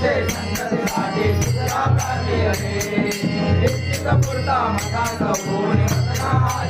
से संगत साथे सुधरा करते रहे नित्य सपुरता मता का पूर्ण मतना आज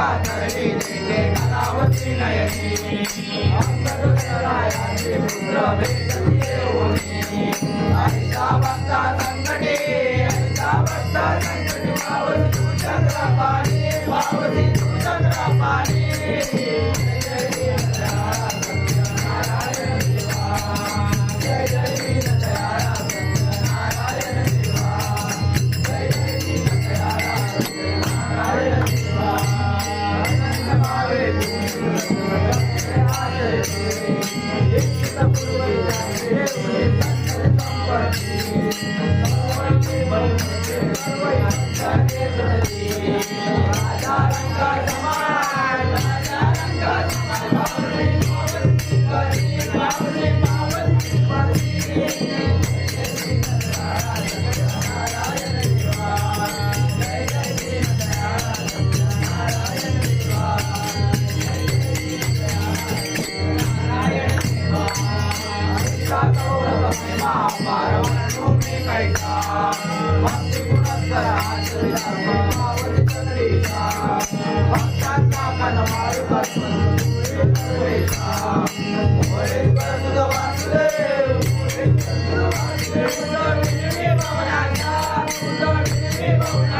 कानडी लिंगे कलावती नयनी अंतरुरायाचे पुत्र भेटते ओनी ऐसा भक्ता संकटे ऐसा भक्ता संकटे पावती तू चंद्रा पाणी पावती तू चंद्रा पाणी Chicago. Oh,